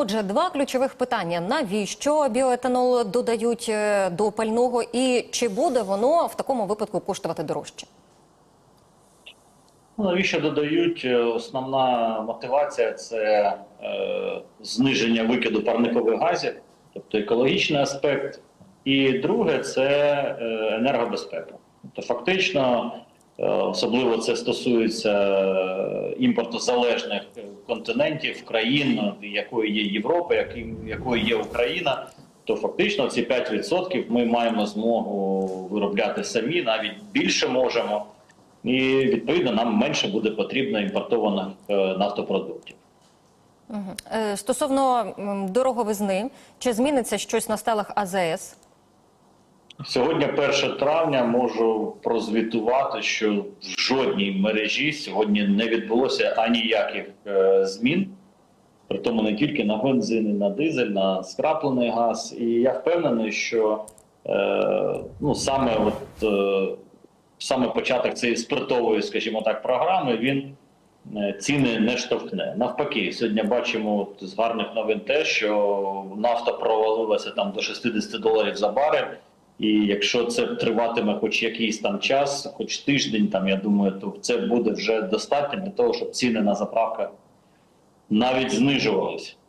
Отже, два ключових питання: навіщо біоетанол додають е, до пального, і чи буде воно в такому випадку коштувати дорожче? Ну, навіщо додають? Е, Основна мотивація це е, зниження викиду парникових газів, тобто екологічний аспект. І друге це енергобезпека. Тобто, фактично, особливо це стосується е, імпортозалежних е, континентів, країн, якою є Європа, якою є Україна. То фактично ці 5% ми маємо змогу виробляти самі, навіть більше можемо. І відповідно нам менше буде потрібно імпортованих е, нафтопродуктів. Е, Стосовно дороговизни, чи зміниться щось на стелах АЗС? Сьогодні, 1 травня, можу прозвітувати, що в жодній мережі сьогодні не відбулося аніяких е, змін. При тому не тільки на бензин, на дизель, на скраплений газ. І я впевнений, що е, ну, саме, от, е, саме початок цієї спиртової, скажімо так, програми він е, ціни не штовхне. Навпаки, сьогодні бачимо от, з гарних новин те, що нафта провалилася там до 60 доларів за барель. І якщо це триватиме хоч якийсь там час, хоч тиждень, там я думаю, то це буде вже достатньо для того, щоб ціни на заправках навіть знижувалися.